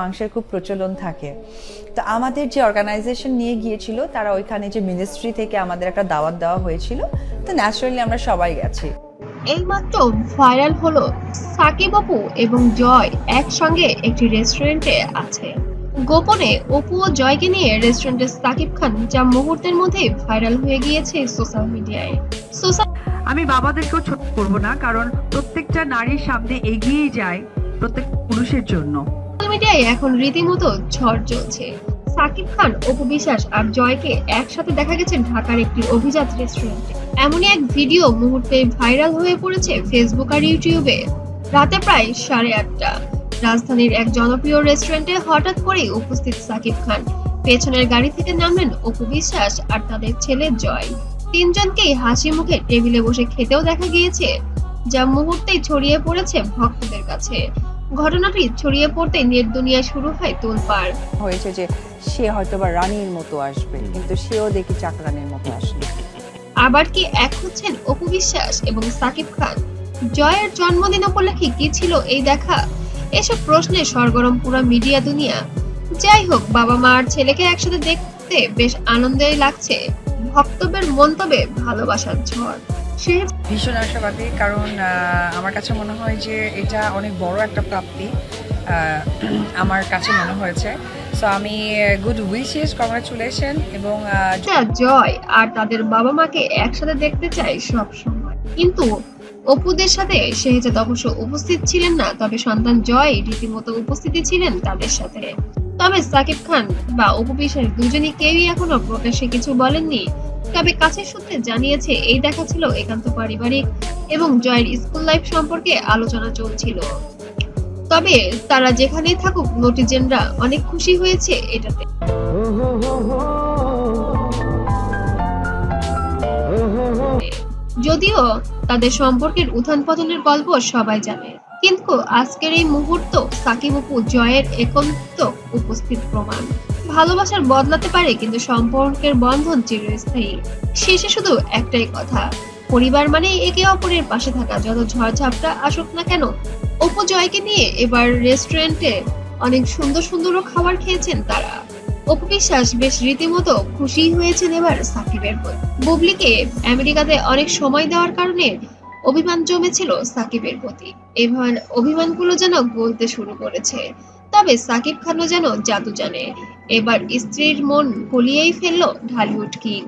মাংসের খুব প্রচলন থাকে। তো আমাদের যে অর্গানাইজেশন নিয়ে গিয়েছিল তারা ওইখানে যে মিনিস্ট্রি থেকে আমাদের একটা দাওয়াত দেওয়া হয়েছিল তো ন্যাচারালি আমরা সবাই গেছি। এইমাত্র ভাইরাল হলো সাকিব অপু এবং জয় একসঙ্গে একটি রেস্টুরেন্টে আছে। গোপনে অপু ও জয়কে নিয়ে রেস্টুরেন্টে সাকিব খান যা মুহূর্তের মধ্যে ভাইরাল হয়ে গিয়েছে সোশ্যাল মিডিয়ায় সোশ্যাল আমি বাবাদেরকেও ছোট করব না কারণ প্রত্যেকটা নারীর সামনে এগিয়েই যায় প্রত্যেক পুরুষের জন্য। মিডিয়ায় এখন রীতিমতো ঝড় চলছে। সাকিব খান, অপু বিশ্বাস আর জয়কে একসাথে দেখা গেছে ঢাকার একটি অভিজাত রেস্টুরেন্টে এমনই এক ভিডিও মুহূর্তে ভাইরাল হয়ে পড়েছে ফেসবুক আর ইউটিউবে রাতে প্রায় সাড়ে আটটা। রাজধানীর এক জনপ্রিয় রেস্টুরেন্টে হঠাৎ করেই উপস্থিত সাকিব খান। পেছনের গাড়ি থেকে নামলেন অপু বিশ্বাস আর তাদের ছেলে জয়। তিনজনকেই হাসি মুখে টেবিলে বসে খেতেও দেখা গিয়েছে, যা মুহূর্তেই ছড়িয়ে পড়েছে ভক্তদের কাছে। ঘটনাটি ছড়িয়ে পড়তে নেট দুনিয়ায় শুরু হয় তোলপাড়। হয়েছে যে সে হয়তো বা রানীর মতো আসবে কিন্তু সেও দেখি চাকরানির মতো আসবে। আবার কি এক হচ্ছেন অপু বিশ্বাস এবং সাকিব খান? জয়ের জন্মদিন উপলক্ষে কি ছিল এই দেখা? এসব প্রশ্নে সরগরম পুরো মিডিয়া দুনিয়া। যাই হোক বাবা মা আর ছেলেকে একসাথে দেখতে বেশ আনন্দই লাগছে। ভক্তব্যের মন্তব্যে ভালোবাসার ঝড়। সে ভীষণ আশাবাদী, কারণ আমার কাছে মনে হয় যে এটা অনেক বড় একটা প্রাপ্তি আমার কাছে মনে হয়েছে। সো আমি গুড উইশেস কংগ্রাচুলেশন এবং জয় আর তাদের বাবা মাকে একসাথে দেখতে চাই সব সময়। কিন্তু অপুদের সাথে শেহজাদ অবশ্য উপস্থিত ছিলেন না, তবে সন্তান জয় রীতিমতো উপস্থিতি ছিলেন তাদের সাথে। তবে সাকিব খান বা অপু বিশ্বাস দুজনই কেউই এখনও প্রকাশ্যে কিছু বলেননি। তবে কাছের সূত্রে জানিয়েছে, এই দেখা ছিল একান্ত পারিবারিক এবং জয়ের স্কুল লাইফ সম্পর্কে আলোচনা চলছিল। তবে তারা যেখানেই থাকুক, নটিজেনরা অনেক খুশি হয়েছে এটাতে। যদিও তাদের সম্পর্কের উত্থান পতনের গল্প সবাই জানে, কিন্তু আজকের এই মুহূর্ত সাকিব অপু জয়ের একান্ত উপস্থিত প্রমাণ। ভালোবাসার বদলাতে পারে, কিন্তু সম্পর্কের বন্ধন চিরস্থায়ী। শেষে শুধু একটাই কথা, পরিবার মানে একে অপরের পাশে থাকা। যত ঝড়ঝাপটা আসুক না কেন, অপু জয়কে নিয়ে এবার রেস্টুরেন্টে অনেক সুন্দর সুন্দরও খাবার খেয়েছেন তারা। অপু বিশ্বাস, বেশ রীতিমতো খুশি হয়েছেন এবার সাকিবের প্রতি। বুবলিকে আমেরিকাতে অনেক সময় দেওয়ার কারণে অভিমান জমেছিল সাকিবের প্রতি। এবার অভিমানগুলো যেন গলতে শুরু করেছে। তবে সাকিব খানও যেন জাদু জানে। এবার স্ত্রীর মন গলিয়েই ফেলল ঢালিউড কিং।